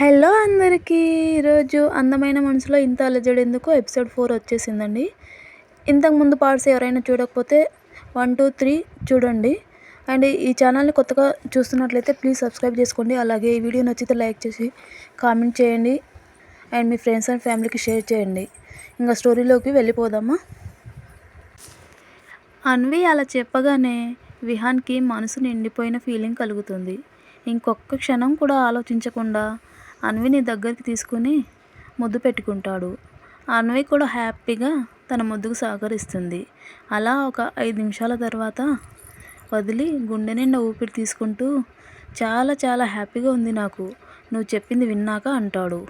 Hello అందరికీ. ఈరోజు అందమైన మనసులో ఇంత అలజడి ఎందుకు ఎపిసోడ్ ఫోర్ వచ్చేసిందండి. ఇంతకుముందు పార్ట్స్ ఎవరైనా చూడకపోతే వన్ టూ త్రీ చూడండి. అండ్ ఈ ఛానల్ని కొత్తగా చూస్తున్నట్లయితే ప్లీజ్ సబ్స్క్రైబ్ చేసుకోండి. అలాగే ఈ వీడియో నచ్చితే లైక్ చేసి కామెంట్ చేయండి. అండ్ మీ ఫ్రెండ్స్ అండ్ ఫ్యామిలీకి షేర్ చేయండి. ఇంకా స్టోరీలోకి వెళ్ళిపోదామా? అన్వి అలా చెప్పగానే విహాన్కి మనసు నిండిపోయిన ఫీలింగ్ కలుగుతుంది. ఇంకొక క్షణం కూడా ఆలోచించకుండా అన్విని దగ్గరికి తీసుకుని ముద్దు పెట్టుకుంటాడు. అన్వి కూడా హ్యాపీగా తన ముద్దుకు సహకరిస్తుంది. అలా ఒక ఐదు నిమిషాల తర్వాత వదిలి గుండె నిండా ఊపిరి తీసుకుంటూ చాలా చాలా హ్యాపీగా ఉంది నాకు. నువ్వు చెప్పింది విన్నాక అంటాడు.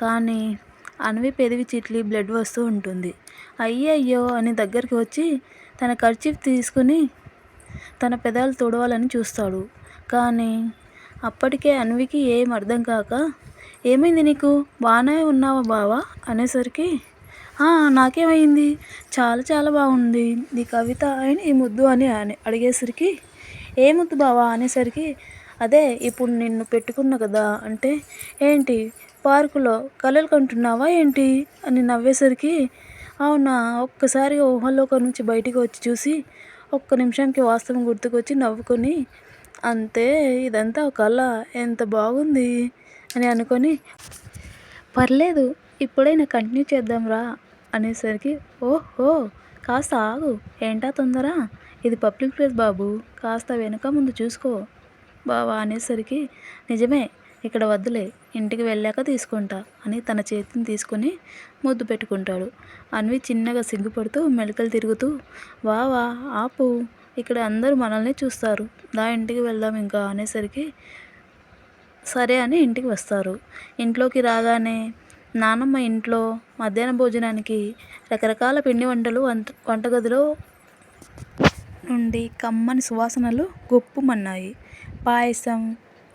కానీ అన్వి పెదవి చిట్లి బ్లడ్ వస్తూ ఉంటుంది. అయ్యయ్యో అని దగ్గరికి వచ్చి తన ఖర్చీఫ్ తీసుకుని తన పెదాలు తుడవాలని చూస్తాడు. కానీ అప్పటికే అన్వికి ఏం అర్థం కాక ఏమైంది నీకు? బాగానే ఉన్నావా బావా? అనేసరికి నాకేమైంది? చాలా చాలా బాగుంది. నీ కవిత అని ఈ ముద్దు అని అడిగేసరికి ఏ ముద్దు బావా? అనేసరికి అదే ఇప్పుడు నిన్ను పెట్టుకున్నా కదా? అంటే ఏంటి? పార్కులో కలలు కంటున్నావా ఏంటి? అని నవ్వేసరికి అవునా? ఒక్కసారిగా ఊహల్లోకి నుంచి బయటికి వచ్చి చూసి ఒక్క నిమిషానికి వాస్తవం గుర్తుకొచ్చి నవ్వుకొని అంతే ఇదంతా ఒక కళ. ఎంత బాగుంది? అని అనుకొని పర్లేదు ఇప్పుడైనా కంటిన్యూ చేద్దాం రా అనేసరికి ఓహో కాస్త ఆగు ఏంటా తొందర? ఇది పబ్లిక్ ప్లేస్ బాబు కాస్త వెనుక ముందు చూసుకో బావా అనేసరికి నిజమే ఇక్కడ వద్దులే ఇంటికి వెళ్ళాక తీసుకుంటా అని తన చేతిని తీసుకొని ముద్దు పెట్టుకుంటాడు. అన్వి చిన్నగా సిగ్గుపడుతూ మెలకలు తిరుగుతూ వావా ఆపు ఇక్కడ అందరూ మనల్ని చూస్తారు దా ఇంటికి వెళ్దాం ఇంకా అనేసరికి సరే అని ఇంటికి వస్తారు. ఇంట్లోకి రాగానే నానమ్మ ఇంట్లో మధ్యాహ్న భోజనానికి రకరకాల పిండి వంటలు వంట వంటగదిలో నుండి కమ్మని సువాసనలు గుప్పుమన్నాయి. పాయసం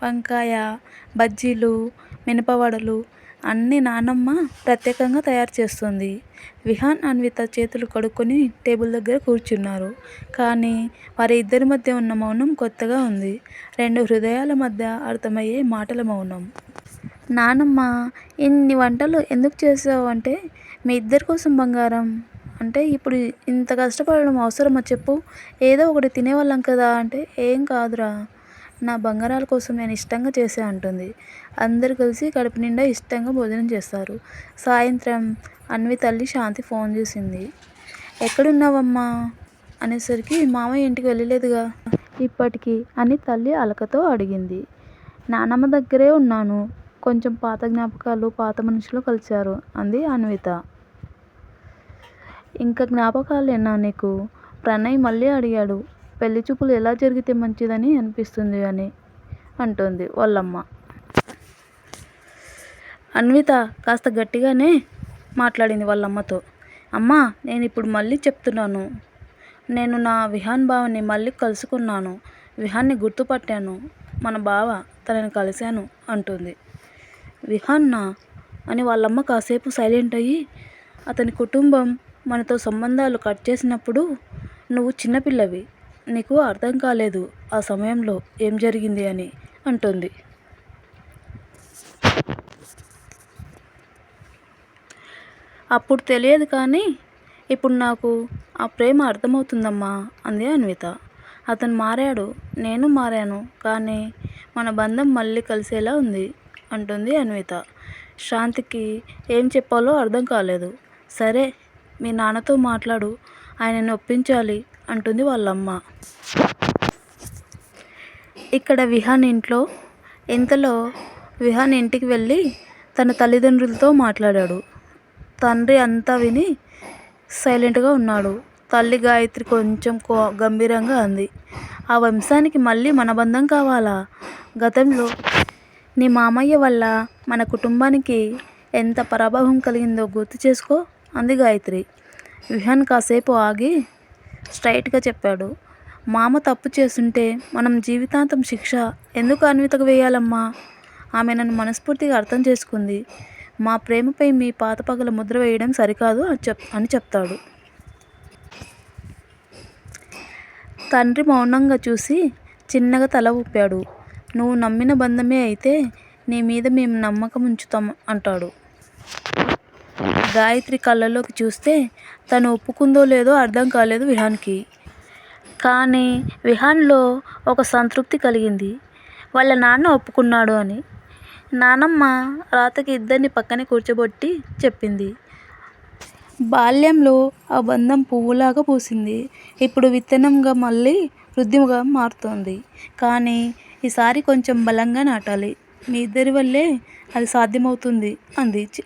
వంకాయ బజ్జీలు మినపవడలు అన్నీ నానమ్మ ప్రత్యేకంగా తయారు చేస్తుంది. విహాన్ అన్విత చేతులు కడుక్కొని టేబుల్ దగ్గర కూర్చున్నారు. కానీ వారి ఇద్దరి మధ్య ఉన్న మౌనం కొత్తగా ఉంది. రెండు హృదయాల మధ్య అర్థమయ్యే మాటల మౌనం. నానమ్మ ఇన్ని వంటలు ఎందుకు చేసావు అంటే మీ ఇద్దరి కోసం బంగారం. అంటే ఇప్పుడు ఇంత కష్టపడడం అవసరమా చెప్పు. ఏదో ఒకటి తినేవాళ్ళం కదా అంటే ఏం కాదురా. నా బంగారాల కోసం నేను ఇష్టంగా చేసే అంటుంది. అందరు కలిసి కడుపు నిండా ఇష్టంగా భోజనం చేస్తారు. సాయంత్రం అన్వి తల్లి శాంతి ఫోన్ చేసింది. ఎక్కడున్నావమ్మా? అనేసరికి మామయ్య ఇంటికి వెళ్ళలేదుగా. ఇప్పటికి అని తల్లి అలకతో అడిగింది. నానమ్మ దగ్గరే ఉన్నాను. కొంచెం పాత జ్ఞాపకాలు పాత మనుషులు కలిశారు అంది అన్విత. ఇంకా జ్ఞాపకాలేనా నీకు? ప్రణయ్ మళ్ళీ అడిగాడు. పెళ్ళి చూపులు ఎలా జరిగితే మంచిదని అనిపిస్తుంది అని అంటుంది వాళ్ళమ్మ అన్విత కాస్త గట్టిగానే మాట్లాడింది వాళ్ళమ్మతో. అమ్మ నేను ఇప్పుడు మళ్ళీ చెప్తున్నాను. నేను నా విహాన్ బావని మళ్ళీ కలుసుకున్నాను. విహాన్ని గుర్తుపట్టాను. మన బావ తనని కలిశాను అంటుంది. విహాన్నా? అని వాళ్ళమ్మ కాసేపు సైలెంట్ అయ్యి అతని కుటుంబం మనతో సంబంధాలు కట్ చేసినప్పుడు నువ్వు చిన్నపిల్లవి. నీకు అర్థం కాలేదు ఆ సమయంలో ఏం జరిగింది అని అంటుంది. అప్పుడు తెలియదు కానీ ఇప్పుడు నాకు ఆ ప్రేమ అర్థమవుతుందమ్మా అంది అన్విత. అతను మారాడు. నేను మారాను కానీ మన బంధం మళ్ళీ కలిసేలా ఉంది అంటుంది అన్విత. శాంతికి ఏం చెప్పాలో అర్థం కాలేదు. సరే మీ నాన్నతో మాట్లాడు. ఆయనని ఒప్పించాలి అంటుంది వాళ్ళమ్మ. ఇక్కడ విహాన్ ఇంట్లో ఇంతలో విహాన్ ఇంటికి వెళ్ళి తన తల్లిదండ్రులతో మాట్లాడాడు. తండ్రి అంతా విని సైలెంట్గా ఉన్నాడు. తల్లి గాయత్రి కొంచెం కో గంభీరంగా అంది. ఆ వంశానికి మళ్ళీ మనబంధం కావాలా? గతంలో నీ మామయ్య వల్ల మన కుటుంబానికి ఎంత పరాభవం కలిగిందో గుర్తు చేసుకో అంది గాయత్రి. విహాన్ కాసేపు ఆగి స్ట్రైట్గా చెప్పాడు. మామ తప్పు చేస్తుంటే మనం జీవితాంతం శిక్ష ఎందుకు అన్వితకు వేయాలమ్మా? ఆమె నన్ను మనస్ఫూర్తిగా అర్థం చేసుకుంది. మా ప్రేమపై మీ పాత పగల ముద్ర వేయడం సరికాదు అని చెప్ అని చెప్తాడు. తండ్రి మౌనంగా చూసి చిన్నగా తల ఊపాడు. నువ్వు నమ్మిన బంధమే అయితే నీ మీద మేము నమ్మకం ఉంచుతాం అంటాడు. గాయత్రి కళ్ళలోకి చూస్తే తను ఒప్పుకుందో లేదో అర్థం కాలేదు విహాన్కి. కానీ విహాన్లో ఒక సంతృప్తి కలిగింది. వాళ్ళ నాన్న ఒప్పుకున్నాడు అని. నానమ్మ రాతకి ఇద్దరిని పక్కనే కూర్చోబెట్టి చెప్పింది. బాల్యంలో ఆ బంధం పువ్వులాగా పూసింది. ఇప్పుడు విత్తనంగా మళ్ళీ వృద్ధిగా మారుతోంది. కానీ ఈసారి కొంచెం బలంగా నాటాలి. మీ ఇద్దరి వల్లే అది సాధ్యమవుతుంది అంది చి-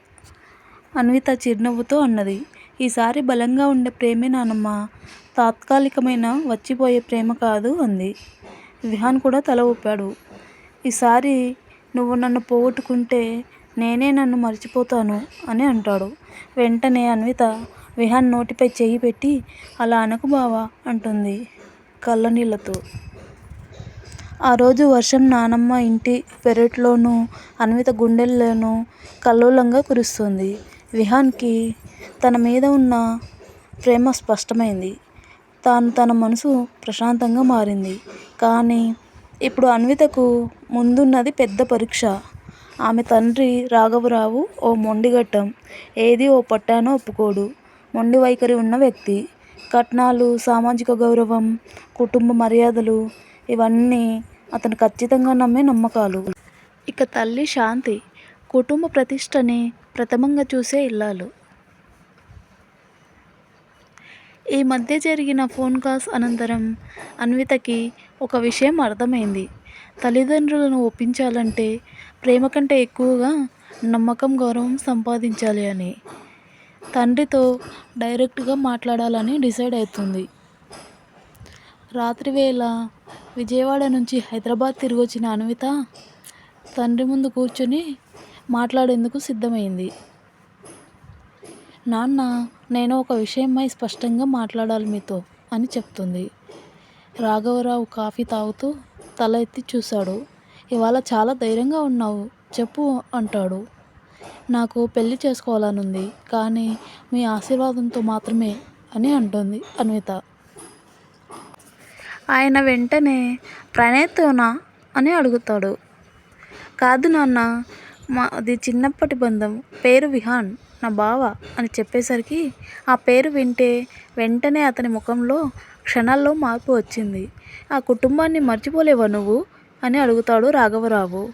అన్విత చిరునవ్వుతో అన్నది. ఈసారి బలంగా ఉండే ప్రేమే నానమ్మ తాత్కాలికమైన వచ్చిపోయే ప్రేమ కాదు అంది. విహాన్ కూడా తల ఊపాడు. ఈసారి నువ్వు నన్ను పోగొట్టుకుంటే నేనే నన్ను మర్చిపోతాను అని అంటాడు. వెంటనే అన్విత విహాన్ నోటిపై చేయి పెట్టి అలా అనకు బావా అంటుంది కళ్ళనీళ్ళతో ఆ రోజు వర్షం నానమ్మ ఇంటి పెరట్లోనూ అన్విత గుండెల్లోనూ కల్లోలంగా కురుస్తుంది. విహాన్కి తన మీద ఉన్న ప్రేమ స్పష్టమైంది. తాను తన మనసు ప్రశాంతంగా మారింది. కానీ ఇప్పుడు అన్వితకు ముందున్నది పెద్ద పరీక్ష. ఆమె తండ్రి రాఘవరావు ఓ మొండిగట్టం ఏది ఓ పట్టానో ఒప్పుకోడు. మొండి వైఖరి ఉన్న వ్యక్తి. కట్నాలు సామాజిక గౌరవం కుటుంబ మర్యాదలు ఇవన్నీ అతను ఖచ్చితంగా నమ్మే నమ్మకాలు. ఇక తల్లి శాంతి. కుటుంబ ప్రతిష్టని ప్రథమంగా చూసే ఇల్లాలు. ఈ మధ్య జరిగిన ఫోన్ కాల్స్ అనంతరం అన్వితకి ఒక విషయం అర్థమైంది. తల్లిదండ్రులను ఒప్పించాలంటే ప్రేమ కంటే ఎక్కువగా నమ్మకం గౌరవం సంపాదించాలి అని. తండ్రితో డైరెక్ట్గా మాట్లాడాలని డిసైడ్ అవుతుంది. రాత్రి వేళ విజయవాడ నుంచి హైదరాబాద్ తిరిగి వచ్చిన అన్విత తండ్రి ముందు కూర్చొని మాట్లాడేందుకు సిద్ధమైంది. నాన్న నేను ఒక విషయమై స్పష్టంగా మాట్లాడాలి మీతో అని చెప్తుంది. రాఘవరావు కాఫీ తాగుతూ తల ఎత్తి చూశాడు. ఇవాళ చాలా ధైర్యంగా ఉన్నావు చెప్పు అంటాడు. నాకు పెళ్ళి చేసుకోవాలనుంది కానీ మీ ఆశీర్వాదంతో మాత్రమే అని అంటుంది అన్విత. ఆయన వెంటనే ప్రణయతోనా అని అడుగుతాడు. కాదు నాన్న మాది చిన్నప్పటి బంధం పేరు విహాన్ నా బావ అని చెప్పేసరికి ఆ పేరు వింటే వెంటనే అతని ముఖంలో క్షణాల్లో మార్పు వచ్చింది. ఆ కుటుంబాన్ని మర్చిపోలేవా నువ్వు? అని అడుగుతాడు రాఘవరావు.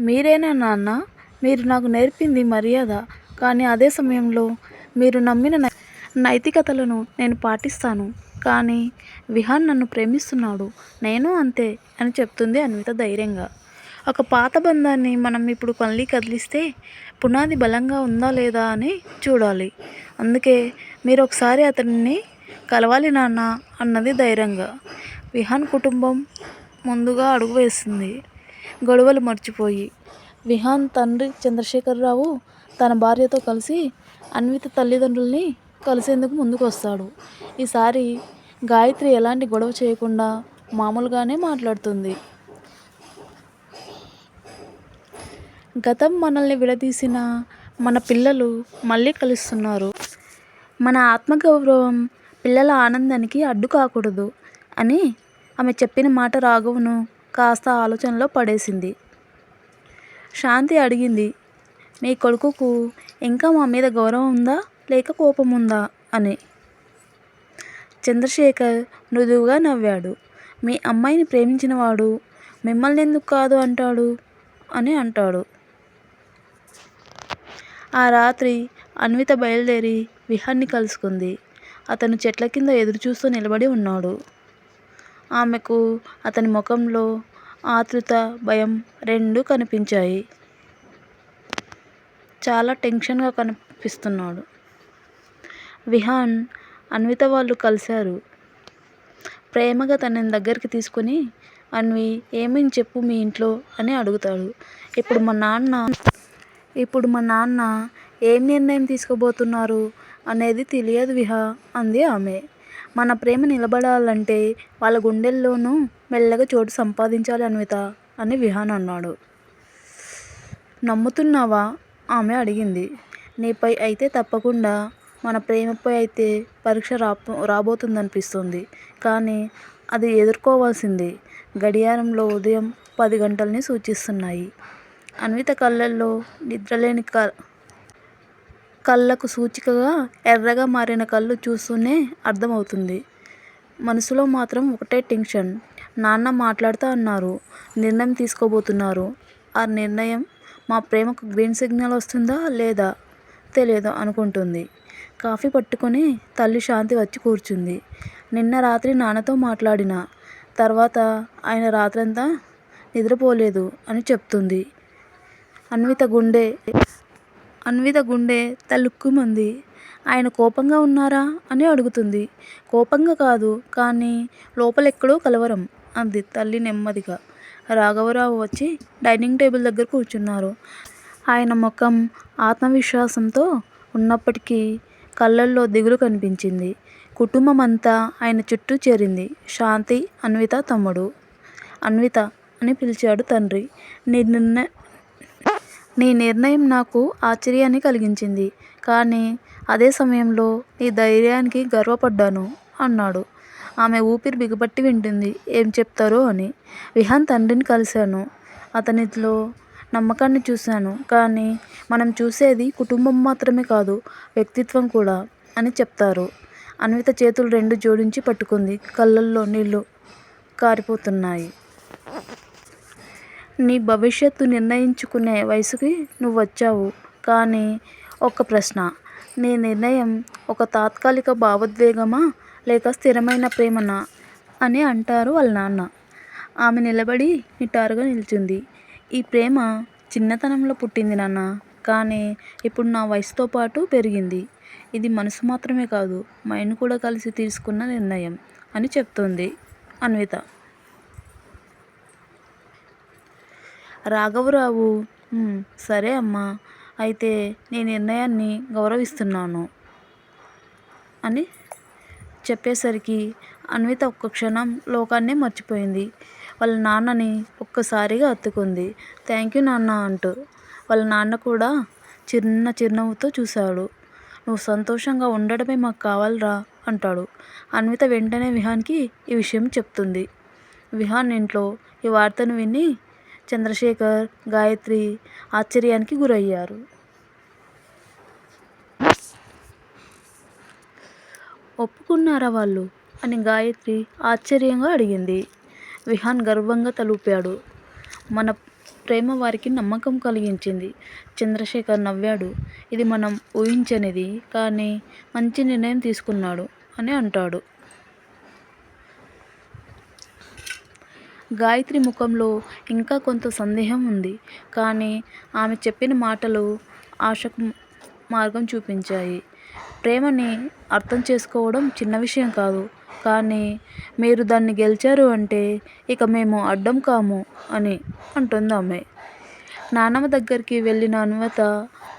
మీరేనా నాన్న? మీరు నాకు నేర్పింది మర్యాద. కానీ అదే సమయంలో మీరు నమ్మిన నై- నైతికతలను నేను పాటిస్తాను. కానీ విహాన్ నన్ను ప్రేమిస్తున్నాడు. నేను అంతే అని చెప్తుంది అన్విత ధైర్యంగా. ఒక పాత బంధాన్ని మనం ఇప్పుడు మళ్ళీ కదిలిస్తే పునాది బలంగా ఉందా లేదా అని చూడాలి. అందుకే మీరు ఒకసారి అతన్ని కలవాలి నాన్న అన్నది ధైర్యంగా. విహాన్ కుటుంబం ముందుగా అడుగు వేసింది. గొడవలు మర్చిపోయి. విహాన్ తండ్రి చంద్రశేఖరరావు తన భార్యతో కలిసి అన్విత తల్లిదండ్రుల్ని కలిసేందుకు ముందుకు వస్తాడు ఈసారి గాయత్రి ఎలాంటి గొడవ చేయకుండా మామూలుగానే మాట్లాడుతుంది. గతం మనల్ని విడదీసిన మన పిల్లలు మళ్ళీ కలుస్తున్నారు. మన ఆత్మగౌరవం పిల్లల ఆనందానికి అడ్డు కాకూడదు అని ఆమె చెప్పిన మాట రాఘవును కాస్త ఆలోచనలో పడేసింది. శాంతి అడిగింది మీ కొడుకుకు ఇంకా మా మీద గౌరవం ఉందా? లేక కోపం ఉందా? అని. చంద్రశేఖర్ మృదువుగా నవ్వాడు మీ అమ్మాయిని ప్రేమించినవాడు మిమ్మల్ని ఎందుకు కాదు అంటాడు? అని అంటాడు. ఆ రాత్రి అన్విత బయలుదేరి విహాన్ని కలుసుకుంది. అతను చెట్ల కింద ఎదురుచూస్తూ నిలబడి ఉన్నాడు. ఆమెకు అతని ముఖంలో ఆతృత భయం రెండూ కనిపించాయి. చాలా టెన్షన్గా కనిపిస్తున్నాడు. విహాన్ అన్విత వాళ్ళు కలిశారు. ప్రేమగా తనని దగ్గరికి తీసుకొని అన్వి ఏమేం చెప్పు మీ ఇంట్లో? అని అడుగుతాడు. ఇప్పుడు మా నాన్న ఇప్పుడు మా నాన్న ఏం నిర్ణయం తీసుకోబోతున్నారు? అనేది తెలియదు విహా అంది ఆమె. మన ప్రేమ నిలబడాలంటే వాళ్ళ గుండెల్లోనూ మెల్లగా చోటు సంపాదించాలి అన్విత అని విహాన్ అన్నాడు. నమ్ముతున్నావా? ఆమె అడిగింది. నీపై అయితే తప్పకుండా మన ప్రేమపై అయితే పరీక్ష రాబో రాబోతుందనిపిస్తుంది. కానీ అది ఎదుర్కోవాల్సింది. గడియారంలో ఉదయం పది గంటల్ని సూచిస్తున్నాయి. అన్విత కళ్ళల్లో నిద్రలేని క కళ్ళకు సూచికగా ఎర్రగా మారిన కళ్ళు చూస్తూనే అర్థమవుతుంది. మనసులో మాత్రం ఒకటే టెన్షన్. నాన్న మాట్లాడుతా అన్నారు. నిర్ణయం తీసుకోబోతున్నారు. ఆ నిర్ణయం మా ప్రేమకు గ్రీన్ సిగ్నల్ వస్తుందా లేదా తెలియదు అనుకుంటుంది. కాఫీ పట్టుకొని తల్లి శాంతి వచ్చి కూర్చుంది. నిన్న రాత్రి నాన్నతో మాట్లాడిన తర్వాత ఆయన రాత్రంతా నిద్రపోలేదు అని చెప్తుంది. అన్విత గుండె అన్విత గుండె తలుక్కుమంది. ఆయన కోపంగా ఉన్నారా? అని అడుగుతుంది. కోపంగా కాదు కానీ లోపలెక్కడో కలవరం అంది తల్లి నెమ్మదిగా. రాఘవరావు వచ్చి డైనింగ్ టేబుల్ దగ్గర కూర్చున్నారు. ఆయన ముఖం ఆత్మవిశ్వాసంతో ఉన్నప్పటికీ కళ్ళల్లో దిగులు కనిపించింది. కుటుంబం అంతా ఆయన చుట్టూ చేరింది. శాంతి అన్విత తమ్ముడు. అన్విత అని పిలిచాడు తండ్రి. నీ నిర్ణ నీ నిర్ణయం నాకు ఆశ్చర్యాన్ని కలిగించింది. కానీ అదే సమయంలో నీ ధైర్యానికి గర్వపడ్డాను అన్నాడు. ఆమె ఊపిరి బిగపట్టి వింటుంది. ఏం చెప్తారో అని. విహాన్ తండ్రిని కలిశాను. అతనిలో నమ్మకాన్ని చూశాను. కానీ మనం చూసేది కుటుంబం మాత్రమే కాదు వ్యక్తిత్వం కూడా అని చెప్తారు. అన్విత చేతులు రెండు జోడించి పట్టుకుంది. కళ్ళల్లో నీళ్ళు కారిపోతున్నాయి. నీ భవిష్యత్తు నిర్ణయించుకునే వయసుకి నువ్వు వచ్చావు. కానీ ఒక ప్రశ్న. నీ నిర్ణయం ఒక తాత్కాలిక భావోద్వేగమా? లేక స్థిరమైన ప్రేమనా? అని అంటారు వాళ్ళ నాన్న. ఆమె నిలబడి నిటారుగా నిల్చుంది. ఈ ప్రేమ చిన్నతనంలో పుట్టింది నాన్న. కానీ ఇప్పుడు నా వయసుతో పాటు పెరిగింది. ఇది మనసు మాత్రమే కాదు మైండ్ కూడా కలిసి తీసుకున్న నిర్ణయం అని చెప్తుంది అన్విత. రాఘవరావు. సరే అమ్మా అయితే నీ నిర్ణయాన్ని గౌరవిస్తున్నాను అని చెప్పేసరికి అన్విత ఒక్క క్షణం లోకాన్నే మర్చిపోయింది. వాళ్ళ నాన్నని ఒక్కసారిగా హత్తుకుంది థ్యాంక్ యూ నాన్న అంటూ వాళ్ళ నాన్న కూడా చిన్న చిరునవ్వుతో చూశాడు. నువ్వు సంతోషంగా ఉండడమే మాకు కావాలిరా అంటాడు. అన్విత వెంటనే విహాన్కి ఈ విషయం చెప్తుంది. విహాన్ ఇంట్లో ఈ వార్తను విని చంద్రశేఖర్ గాయత్రి ఆశ్చర్యానికి గురయ్యారు. ఒప్పుకున్నారా వాళ్ళు? అని గాయత్రి ఆశ్చర్యంగా అడిగింది. విహాన్ గర్వంగా తలూపాడు. మన ప్రేమ వారికి నమ్మకం కలిగించింది. చంద్రశేఖర్ నవ్వాడు. ఇది మనం ఊహించనిది కానీ మంచి నిర్ణయం తీసుకున్నాడు అని అంటాడు. గాయత్రి ముఖంలో ఇంకా కొంత సందేహం ఉంది. కానీ ఆమె చెప్పిన మాటలు ఆశకు మార్గం చూపించాయి. ప్రేమని అర్థం చేసుకోవడం చిన్న విషయం కాదు. కానీ మీరు దాన్ని గెలిచారు అంటే ఇక మేము అడ్డం కాము అని అంటుంది ఆమె. నానమ్మ దగ్గరికి వెళ్ళిన అనుమత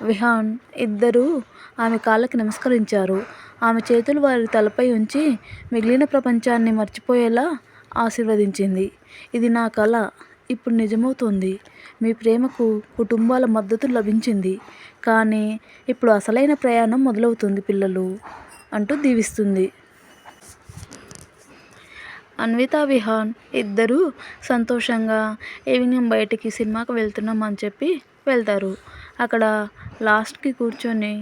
విహాన్ ఇద్దరూ ఆమె కాళ్ళకి నమస్కరించారు. ఆమె చేతులు వారి తలపై ఉంచి మిగిలిన ప్రపంచాన్ని మర్చిపోయేలా ఆశీర్వదించింది. ఇది నా కళ ఇప్పుడు నిజమవుతుంది. మీ ప్రేమకు కుటుంబాల మద్దతు లభించింది. కానీ ఇప్పుడు అసలైన ప్రయాణం మొదలవుతుంది పిల్లలు అంటూ దీవిస్తుంది. అన్విత విహాన్ ఇద్దరూ సంతోషంగా ఈవినింగ్ బయటికి సినిమాకి వెళ్తున్నాం అని చెప్పి వెళ్తారు. అక్కడ లాస్ట్కి కూర్చొని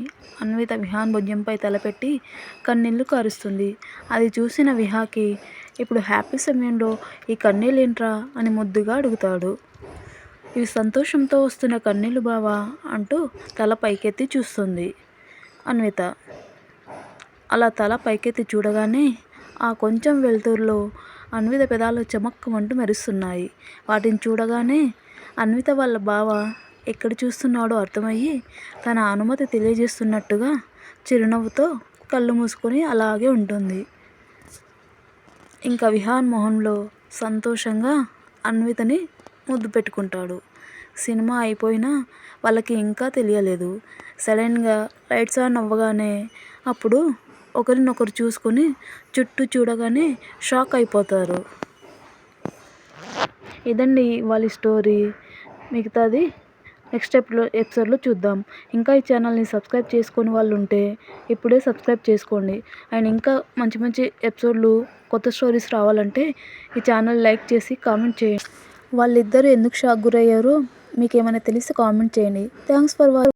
అన్విత విహాన్ భుజంపై తలపెట్టి కన్నీళ్ళు కారుస్తుంది. అది చూసిన విహాకి ఇప్పుడు హ్యాపీ సమయంలో ఈ కన్నీళ్ళేంట్రా అని ముద్దుగా అడుగుతాడు. ఇవి సంతోషంతో వస్తున్న కన్నీళ్ళు బావా అంటూ తల పైకెత్తి చూస్తుంది అన్విత. అలా తల పైకెత్తి చూడగానే ఆ కొంచెం వెలుతురులో అన్విత పెదాలు చమక్కమంటూ మెరుస్తున్నాయి. వాటిని చూడగానే అన్విత వాళ్ళ బావ ఎక్కడ చూస్తున్నాడో అర్థమయ్యి తన అనుమతి తెలియజేస్తున్నట్టుగా చిరునవ్వుతో కళ్ళు మూసుకొని అలాగే ఉంటుంది. ఇంకా విహాన్ మొహంలో సంతోషంగా అన్వితని ముద్దు పెట్టుకుంటాడు. సినిమా అయిపోయినా వాళ్ళకి ఇంకా తెలియలేదు. సడన్గా లైట్స్ ఆన్ అవ్వగానే అప్పుడు ఒకరినొకరు చూసుకొని చుట్టూ చూడగానే షాక్ అయిపోతారు. ఇదండి వాళ్ళ స్టోరీ. మిగతాది నెక్స్ట్ ఎపిలో ఎపిసోడ్లో చూద్దాం. ఇంకా ఈ ఛానల్ని సబ్స్క్రైబ్ చేసుకొని వాళ్ళు ఉంటే ఇప్పుడే సబ్స్క్రైబ్ చేసుకోండి. అండ్ ఇంకా మంచి మంచి ఎపిసోడ్లు కొత్త స్టోరీస్ రావాలంటే ఈ ఛానల్ లైక్ చేసి కామెంట్ చేయండి. వాళ్ళిద్దరూ ఎందుకు షాక్ గురయ్యారో మీకు ఏమైనా తెలిస్తే కామెంట్ చేయండి. Thanks for watching